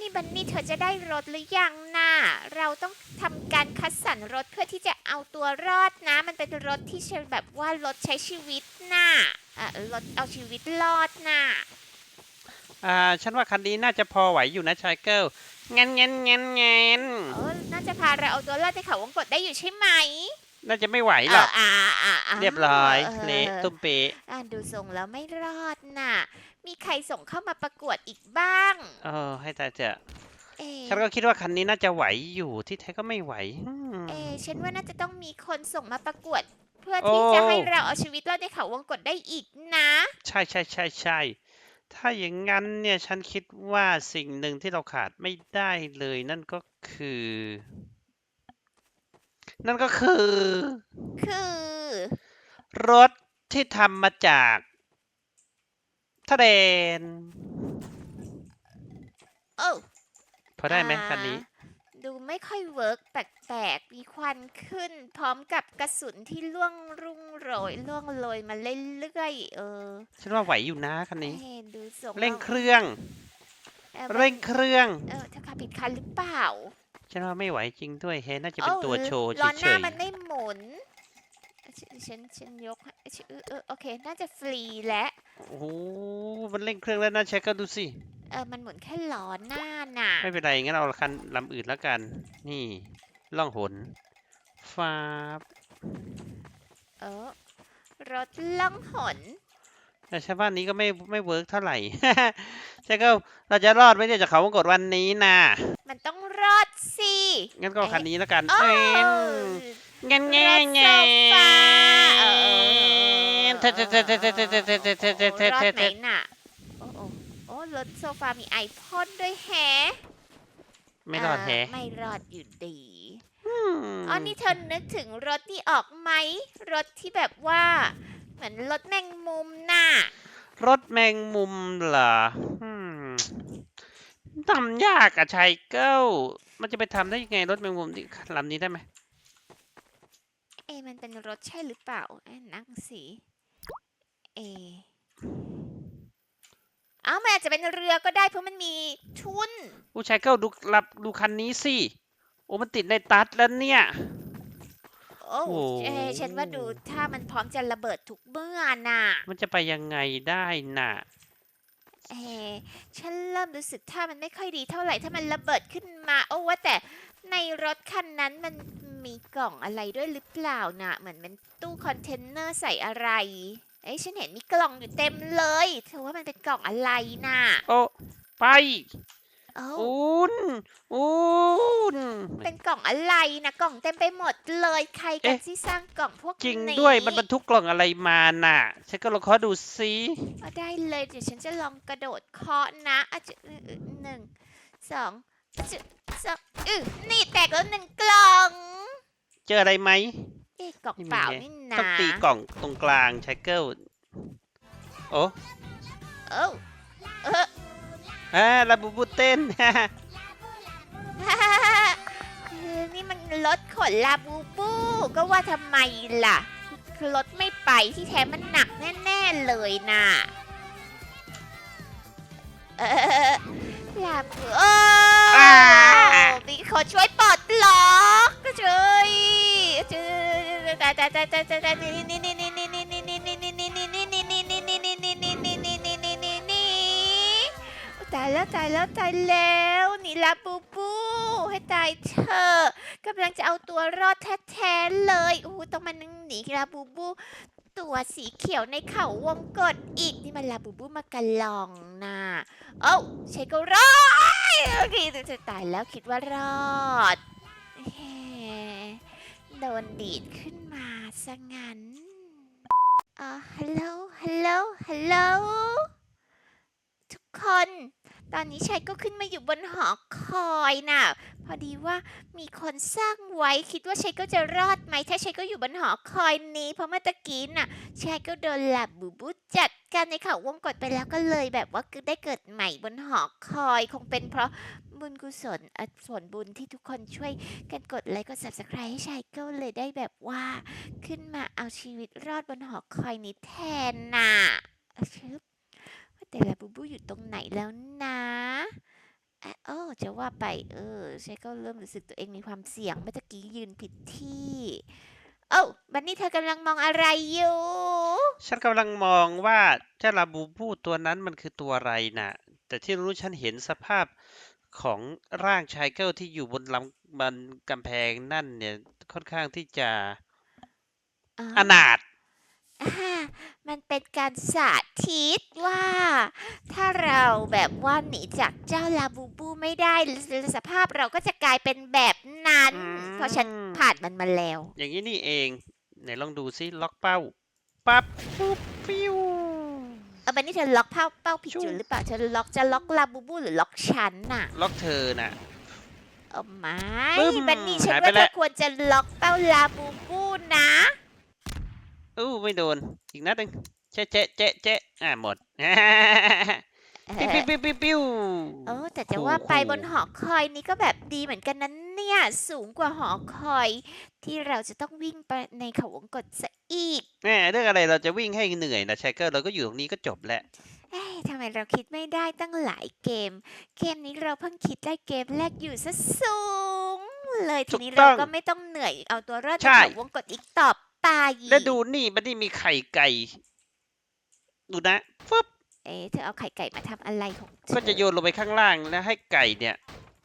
นี่บันนี่เธอจะได้รถหรือยังน่ะเราต้องทำการคัดสรรรถเพื่อที่จะเอาตัวรอดนะ มันเป็นรถที่ใช้แบบว่ารถใช้ชีวิตน่ะเอ่อรถเอาชีวิตรอดน่ะอ่าฉันว่าคันนี้น่าจะพอไหวอยู่นะชายเกิลงั้นงั้นงั้นงั้นเออน่าจะพาเราเอาตัวรอดในเขาวงกตได้อยู่ใช่ไหมน่าจะไม่ไหวหรอกเอ่าอ่าาเรียบร้อยออเละตุ้มเปะอ่าดูทรงแล้วไม่รอดน่ะ มีใครส่งเข้ามาประกวดอีกบ้าง เออ ให้ตายเถอะเอ๊ะฉันก็คิดว่าคันนี้น่าจะไหวอยู่ที่แท้ก็ไม่ไหวอืม เอะฉันว่าน่าจะต้องมีคนส่งมาประกวด เพื่อโอ้ที่จะให้เราเอาชีวิตรอดในเขาวงกตได้อีกนะ ใช่ใช่ใช่ใช่ ถ้าอย่างนั้นเนี่ยฉันคิดว่าสิ่งหนึ่งที่เราขาดไม่ได้เลยนั่นก็คือ นั่นก็คือ คือ รถที่ทำมาจาก ทะเลนโอ้พอได้ไหมอ่าคันนี้ ดูไม่ค่อยเวิร์กแปลกๆ มีควันขึ้น พร้อมกับกระสุนที่ล่วงรุ่งโรยล่วงโรยมาเรื่อยๆเออ ฉันว่าไหวอยู่นะคันนี้เอ๊ะดูทรงเร่งแล้วเครื่องออมันเร่งเครื่อง เออเธอขับผิดคันหรือเปล่า ฉันว่าไม่ไหวจริงด้วยเฮน่าจะเป็นอ้าตัวโชว์ล้อหเฉน้ายมันไม่หมุน ฉันฉันฉันยกให้เออเออโอเค น่าจะฟรีแล้วๆโอ้โหมันเร่งเครื่องแล้วนะเช็คก็ดูสิเออมันหมุนแค่ล้อหน้าน่ะไม่เป็นไรงั้นเอาคันลำอื่นแล้วกัน นี่ล่องหนฟ้าบเออรถล่องหน แต่ชาวบ้านนี้ก็ไม่ไม่เวิร์กเท่าไหร่ ใช่ก็เราจะรอดไหมเนี่ยจากเขาวงกดวันนี้นะมันต้องรอดสิงั้นก็เอาคันนี้แล้วกันโอ้เอ็นเงี้ยเงี้ยเงี้ยรถโซฟาเออเทเทเทเทเทเทเทเทเทเทเทเทรอดเทไหนน่ะโอ้โอ้โอ้รถโซฟามีไอพ่นด้วยแฮะไม่รอดแฮะาไม่รอดอยู่ดีมอ๋อนี่เธอนึกถึงรถที่ออกไหมรถที่แบบว่า เหมือนรถแมงมุมน่ะ รถแมงมุมเหรออืมทำยากอะชายเก้ามันจะไปทำได้ยังไงรถแมงมุมที่ลำนี้ได้ไหมเอะมันเป็นรถใช่หรือเปล่าเอ๊ะนั่งสิเอะเอ้ามันอาจจะเป็นเรือก็ได้เพราะมันมีทุน ผู้ชายเก้าดูรับดูคันนี้สิ โอ้มันติดในตัดแล้วเนี่ย โอ้โอ้ เอะฉันว่าดูถ้ามันพร้อมจะระเบิดทุกเมื่อน่ะ มันจะไปยังไงได้น่ะ เอะฉันเริ่มรู้สึกถ้ามันไม่ค่อยดีเท่าไหร่ถ้ามันระเบิดขึ้นมา โอ้ว่าแต่ในรถคันนั้นมันมีกล่องอะไรด้วยหรือเปล่าน่ะเหมือนเป็นตู้คอนเทนเนอร์ใส่อะไร เอ้ยฉันเห็นมีกล่องอยู่เต็มเลยเธอว่ามันเป็นกล่องอะไรน่ะโอ้ ไป เอ้าอุ่นอุ่น เป็นกล่องอะไรนะกล่องเต็มไปหมดเลยใครกันเอ๊ะ ที่สร้างกล่องพวกจริงนี้ด้วยมันบรรทุกกล่องอะไรมาน่ะ ฉันก็ลองขอดูสิเอาได้เลยเดี๋ยวฉันจะลองกระโดดเคาะนะอะจะเออเออหนึ่งสองจะสองอือนี่แตกแล้วหนึ่งกล่องเจออะไรไหม เอ๊ะกล่องไม่มีเปล่าไงนี่นะต้องตีกล่องตรงกลางชายเกิลโอ้ เอ้าเออ อ่าลาบูบูเต้น คือนี่มันรถขนลาบูบู ก็ว่าทำไมล่ะ คือรถไม่ไปที่แท้มันหนักแน่ๆเลยน่ะเออลาบูโอ้มีคนช่วยปลดล็อกก็ช่วยช่วยแต่แต่แต่แต่แต่แต่นี่นี่นี่นี่นี่นี่ ตายแล้วตายแล้วตายแล้วนีลาบูบูให้ตายเถอะกำลังจะเอาตัวรอดแท้ๆเลยโอ้ต้องมานั่งหนีลาบูบู ตัวสีเขียวในเขาวงกดอีกนี่มันลาบูบูมากระลองนะเอ้าใช่ก็รอดโอเคจะตายแล้วคิดว่ารอดโดนดีดขึ้นมาซะงั้นอ่าฮัลโหลฮัลโหลฮัลโหลทุกคน ตอนนี้ชัยก็ขึ้นมาอยู่บนหอคอยน่ะ พอดีว่ามีคนสร้างไว้คิดว่าชัยก็จะรอดไหมถ้าชัยก็อยู่บนหอคอยนี้ เพราะเมื่อตะกี้น่ะชัยก็โดนหลับบูบูจัดการในเขาววงกดไปแล้วก็เลยแบบว่าได้เกิดใหม่บนหอคอยคงเป็นเพราะบุญกุศลอส่วนบุญที่ทุกคนช่วยกันกดไลค์กด subscribe ให้ชัยก็เลยได้แบบว่า ขึ้นมาเอาชีวิตรอดบนหอคอยนี้แทนน่ะอะชึบว่า แต่ละบูบูอยู่ตรงไหนแล้วนะอะโอ้จะว่าไป เออฉันก็เริ่มรู้สึกตัวเองมีความเสี่ยงเมื่อตะกี้ยืนผิดที่เอ้าบันนี่เธอกำลังมองอะไรอยู่ ฉันกำลังมองว่าเจ้าลาบูบูตัวนั้นมันคือตัวอะไรน่ะ แต่ที่รู้ฉันเห็นสภาพของร่างชายเกิลที่อยู่บนลำบนกำแพงนั่นเนี่ยค่อนข้างที่จะอ๋ออนาถอ่า มันเป็นการสาธิตว่า ถ้าเราแบบว่าหนีจากเจ้าลาบูบูไม่ได้สภาพเราก็จะกลายเป็นแบบนั้น เพราะฉันผ่านมันมาแล้ว อย่างนี้นี่เองไหนลองดูซิล็อกเป้าปั๊บปุ๊บฟิวเออบันนี่เธอล็อกเป้าเป้าผิดจุ๊จุดหรือเปล่าเธอล็อกจะล็อกลาบูบูหรือล็อกฉันน่ะ ล็อกเธอน่ะเออไม่ปึ้มบันนี่ฉันหายไปว่าแล้เธอวควรจะล็อกเป้าลาบูบูนะ อู้ไม่โดน อีกนัดหนึ่งเจ๊ะเจ๊ะเจ๊ะเจ๊ะอ่าหมดเอปิ้วอปิ้วปิ้วปิ้วปิ้วเออแต่จะโอ้ว่าไปโห บนหอคอยนี้ก็แบบดีเหมือนกันนั้นเนี่ย สูงกว่าหอคอย ที่เราจะต้องวิ่งไปในเขาวงกตซะอีก แหม่เรื่องอะไรเราจะวิ่งให้เหนื่อยนะชายเกิลเราก็อยู่ตรงนี้ก็จบแล้ว เอ้ยทำไมเราคิดไม่ได้ตั้งหลายเกม เกมนี้เราเพิ่งคิดได้เกมแรกอยู่ซะสูง เลยทีนี้ถูกต้เราองก็ไม่ต้องเหนื่อยเอาตัวรอดในใช่ เขาวงกตอีกต่อ ไปแล้วดูนี่มันนี่มีไข่ไก่ ดูนะฟึบเอ๊ะเธอเอาไข่ไก่มาทำอะไรของเธอก็จะโยนลงไปข้างล่างแล้วให้ไก่เนี่ย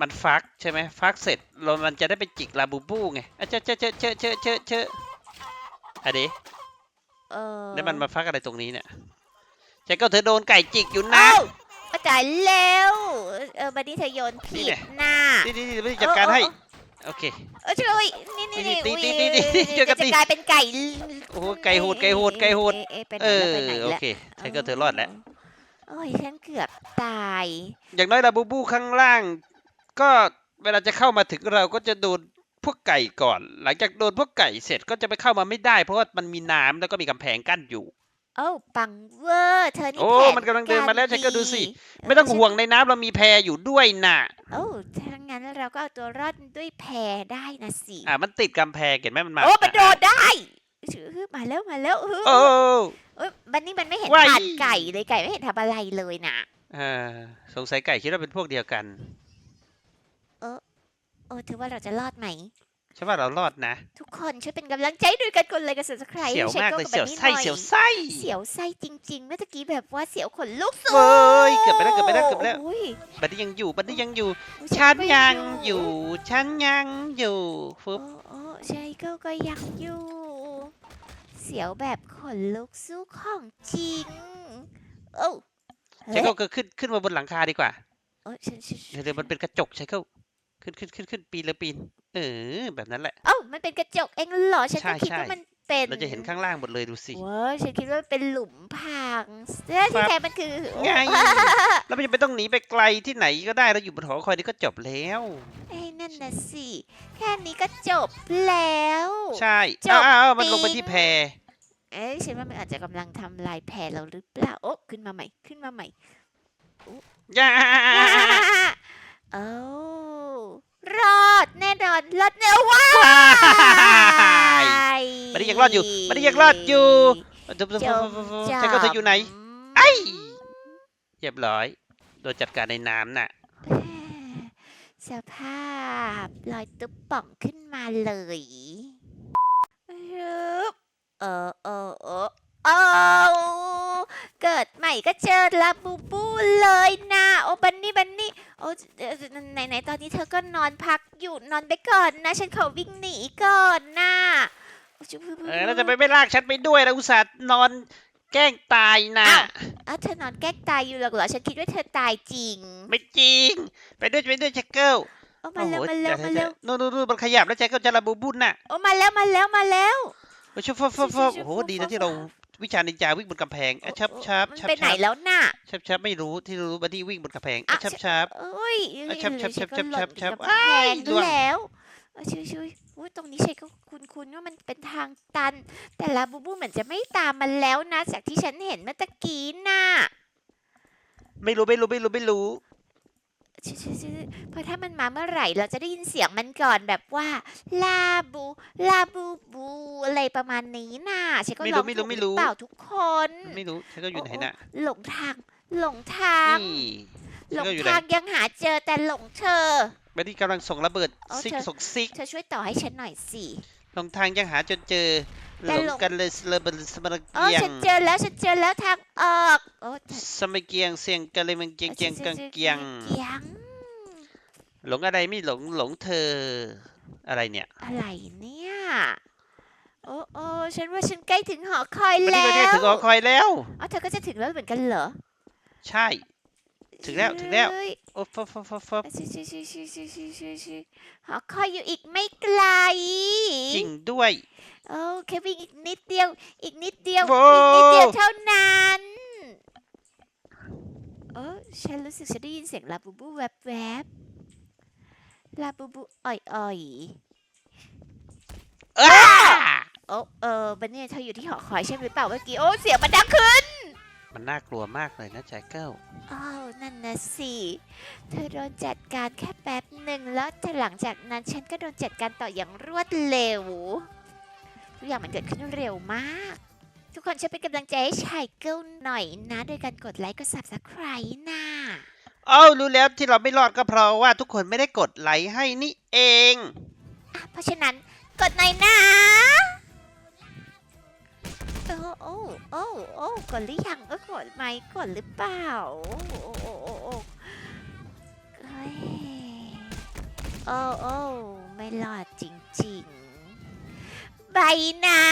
มันฟักใช่ไหมฟักเสร็จเรามันจะได้ไปจิกลาบูบูไงอะเชอะเชอะเชอะเชอะเชอะเชอะเชอะอะเดเออแล้วมันมาฟักอะไรตรงนี้เนี่ยชายเกิลเธอโดนไก่จิกอยู่นะ เอ้าอาจารย์แล้ว เออบันนี้เธอโยนนี่ผิดไงหน้านี่นี่นี่ไม่ได้จัดการให้ โอเค เออช่วยนี่นี่นี่นี่ตีอุ้ยตีตีตีช่วยกันจะตี กลายเป็นไก่โอ้โหไก่โหดไก่โหดไก่โหดเอ๊ะเอเอ๊ะไปไหนอแล้วไปไหนโอแล้วเคชายเกิลเธอรอดแล้ว โอ้ยฉันเกือบตายอย่างน้อยลาบูบูข้างล่าง ก็เวลาจะเข้ามาถึงเราก็จะโดนพวกไก่ก่อน หลังจากโดนพวกไก่เสร็จก็จะไปเข้ามาไม่ได้ เพราะว่ามันมีน้ำแล้วก็มีกำแพงกั้นอยู่โอ้ปังเวอร์เธอนี่โอ้แผมันกำลังเดินมาแล้วฉันก็ดูสิเไม่ต้องฉันห่วงในน้ำเรามีแพอยู่ด้วยน่ะ โอ้ถ้างั้นเราก็เอาตัวรอดด้วยแพได้นะสิ อ่ามันติดกำแพงเห็นไหมมันมาโอ้มันโดดได้ถือมาแล้วมาแล้วเออโอ้เอ้ยบันนี่มันไม่เห็นว้ายผ่านไก่เลยไก่ไม่เห็นทำอะไรเลยนะอ่าสงสัยไก่คิดว่าเป็นพวกเดียวกันโอ้ถือว่าเราจะรอดไหม ใช่ว่าเรารอดนะ ทุกคนช่วยเป็นกำลังใจด้วยกันกดไลค์กด subscribe เสียวมากเลยให้เสียวกับไส้บันนี่หน่อเสียวไส้เสียวไส้จริง ๆ เมื่อตะกี้แบบว่าเสียวขนลุกสูเว้ยเกือบไปแล้วเกือบไปแล้วเกือบไปแล้วโอ้ยบัดนี้ยังอยู่บัดนี้ยังอยู่อุ๊ยฉันไม่ยังอยู่ฉันยังอยู่ฟึโอ้บโอ้ใช่ก็ก็ยังอยู่ เสียวแบบขนลุกสู้ของจริงโอ้ใช้ก็ขึ้นขึ้นมาบนหลังคาดีกว่าโอ้ฉันฉันเดี๋ยวเดี๋ยวมันเป็นกระจกใช้ก็ ขึ้นขึ้นขึ้นขึ้นปีนเลยปีน เออ แบบนั้นแหละ เอ้ามันเป็นกระจกเองเหรอ ฉันใช่ก็คิดใช่ว่ามันเป็นเราจะเห็นข้างล่างหมดเลยดูสิว้าฉันคิดว่าเป็นหลุมพรางแล้วที่ครับแท้มันคือไงแล้วไม่จำเป็นต้องหนีไปไกลที่ไหนก็ได้เราอยู่บนหอคอยนี่ก็จบแล้วเอ้ยนั่นน่ะสิแค่นี้ก็จบแล้ว ใช่จบอ้าวอ้าวมันลงไปปิ๊งที่แพเอ้ยฉันว่ามันอาจจะกำลังทำลายแพรเราหรือเปล่าโอ้ขึ้นมาใหม่ขึ้นมาใหม่ย่า โอ้รอดแน่นอนรอดแน่ว้าายยบัดนี้ยังรอดอยู่บัดนี้ยังรอดอยู่จมใช้ก็เธออยู่ไหนไอ้เรียบร้อย โดนจัดการในน้ำน่ะสภาพลอยตุ๊บป่องขึ้นมาเลยฮึบเออเออเออ เกิดใหม่ก็เจอลาบูบูเลยนะโอ้บันนี่บันนี่โอ้ไหนไหนตอนนี้เธอก็นอนพักอยู่นอนไปก่อนนะ ฉันขอวิ่งหนีก่อนนะโอ้ชุบเออแล้วจะไปไม่ลากฉันไปด้วยนะอุตส่าห์นอนแกล้งตายนะอ้าวอ้าเธอนอนแกล้งตายอยู่หรอกเหรอ ฉันคิดว่าเธอตายจริง ไม่จริง ไปด้วยไปด้วยแจ็คเกิลโอ้มาเร็วมาเร็วมาเร็วนู่นนู่นมันขยับแล้วแจ็คเกิลจะระบุบุญน่ะโอ้มาแล้วมาแล้วมาแล้วโอ้ชุบฟับฟับฟับชุบโอ้โหดีนะที่เรา วิชานินจาวิ่งบนกำแพงอะชับโอ้ชับมันชับไปไหนชับแล้วน่ะชับชับไม่รู้ที่รู้บัดดี้วิ่งบนกำแพงอะอะชับชับ เอ้ยอะชับชับชับชับชับชับแพอ้ายงล่วง แล้วเอ้ยช่วยช่วยอุ้ยตรงนี้ใช่ก็คุณคุณว่ามันเป็นทางตัน แต่ลาบูบูเหมือนจะไม่ตามมันแล้วนะ จากที่ฉันเห็นเมื่อตะกี้น่ะ ไม่รู้ไม่รู้ไม่รู้ไม่รู้ช่วยช่วยช่วยเพราะถ้ามันมาเมื่อไหร่เราจะได้ยินเสียงมันก่อนแบบว่า ลาบู ลาบูบู อะไรประมาณนี้น่ะฉันก็ไม่ลรู้องไม่ถูรู้กไม่หรืรู้อเปล่าทุกคนไม่รู้แจ็คเกิลอยู่ไหนน่ะหลงทางหลงทาง นี่หลงเจ้าอยู่ไหนทางยังหาเจอแต่หลงเธอบัดดี้กำลังส่งระเบิดเอาซิกเธอ ส่งซิกเธอช่วยต่อให้ฉันหน่อยสิ หลงทางยังหาจนเจอแต่หลหลง งกันเลยระเบิดสมรโอ้เกียฉังนเจอแล้วฉันเจอแล้วทางออกโอ้เธอสมเกียงเสียงกันเลยมันเกียงเกียงกังเกียง เกียงหลงอะไรไม่หลงหลงเธออะไรเนี่ย อะไรเนี่ย โอ้โอ้ฉันว่าฉันใกล้ถึงหอคอยบัดดี้แล้บัดดี้วถึงหอคอยแล้ว อ๋อเธอก็จะถึงแล้วเหมือนกันเหรอใช่ ถึงแล้วถึงแล้ว เฮ้ยโอ้ฟับฟับฟับฟับชิชิชิชิชิชิชิชิหอคอยอยู่อีกไม่ไกลจริงด้วย โอ้แค่วิ่งอีกนิดเดียว อีกนิดเดียว โว้ อีกนิดเดียวเท่านั้นเออฉันรู้สึกฉันได้ยินเสียงลาบูบูแวบแวบลาบูบูอ่อยอ่อยอ้า โอ้เออบันเนี่ยเธออยู่ที่หอคอยใช่หรือเปล่าเมื่อกี้ โอ้ เสียงมันดังขึ้น มันน่ากลัวมากเลยนะแจ็คเกิลอ้าวนั่นนะสิ เธอโดนจัดการแค่แป๊บหนึ่งแล้วแต่หลังจากนั้นฉันก็โดนจัดการต่ออย่างรวดเร็ว ทุกอย่างมันเกิดขึ้นเร็วมาก ทุกคนช่วยเป็นกำลังใจให้ชายเกิลหน่อยนะ โดยการกดไลค์กด subscribe นะเอ้ารู้แล้วที่เราไม่รอดก็เพราะว่าทุกคนไม่ได้กดไลค์ให้นี่เอง อะเพราะฉะนั้นกดหน่อยนะ กดหรือยังก็กดไหมกดหรือเปล่าโอ้โอ้โอ้โอ้เฮ้ยโอ้โอ้ไม่รอดจริงๆ ไปนะ